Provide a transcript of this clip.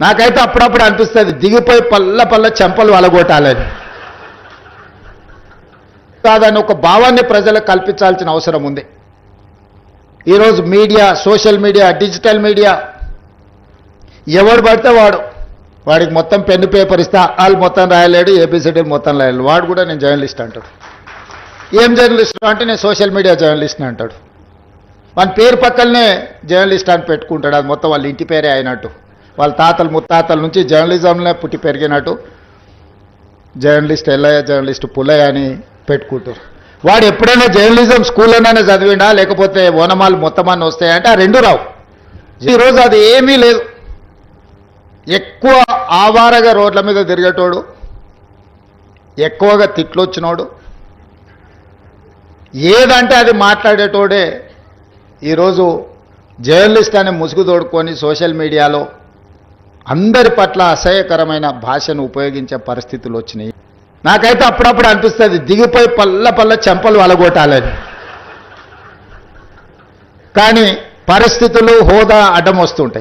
నాకైతే అప్పుడప్పుడు అనిపిస్తుంది దిగిపోయి పల్ల పల్ల చెంపలు అలగొట్టాలని కాదని ఒక భావాన్ని ప్రజలకు కల్పించాల్సిన అవసరం ఉంది. ఈరోజు media social media digital media ఎవడు పడితే వాడు వాడికి మొత్తం పెన్ను పేపర్ ఇస్తా వాళ్ళు మొత్తం రాయలేడు ఏబిసిడీలు మొత్తం రాయలేడు. వాడు కూడా నేను జర్నలిస్ట్ అంటాడు. ఏం జర్నలిస్ట్ అంటే నేను సోషల్ మీడియా జర్నలిస్ట్ అంటాడు. వాని పేరు పక్కనే జర్నలిస్ట్ అని పెట్టుకుంటాడు. అది మొత్తం వాళ్ళ ఇంటి పేరే అయినట్టు. వాళ్ళ తాతలు ముత్తాతల నుంచి జర్నలిజంలో పుట్టి పెరిగినట్టు జర్నలిస్ట్ ఎల్లయ్య జర్నలిస్ట్ పుల్లయ్య అని పెట్టుకుంటారు. వాడు ఎప్పుడైనా జర్నలిజం స్కూల్లోనైనా చదివిండా? లేకపోతే ఓనమాలు మొత్తం వస్తాయంటే ఆ రెండు రావు. ఈరోజు అది ఏమీ లేదు. ఎక్కువ ఆవారగా రోడ్ల మీద తిరిగేటోడు ఎక్కువగా తిట్లు వచ్చినోడు ఏదంటే అది మాట్లాడేటోడే ఈరోజు జర్నలిస్ట్ అని ముసుగు తోడుకొని సోషల్ మీడియాలో అందరి పట్ల అసహ్యకరమైన భాషను ఉపయోగించే పరిస్థితులు వచ్చినాయి. నాకైతే అప్పుడప్పుడు అనిపిస్తుంది దిగిపోయి పల్ల పల్ల చెంపలు వలగొట్టాలని. కానీ పరిస్థితులు హోదా అడ్డం వస్తుంటాయి.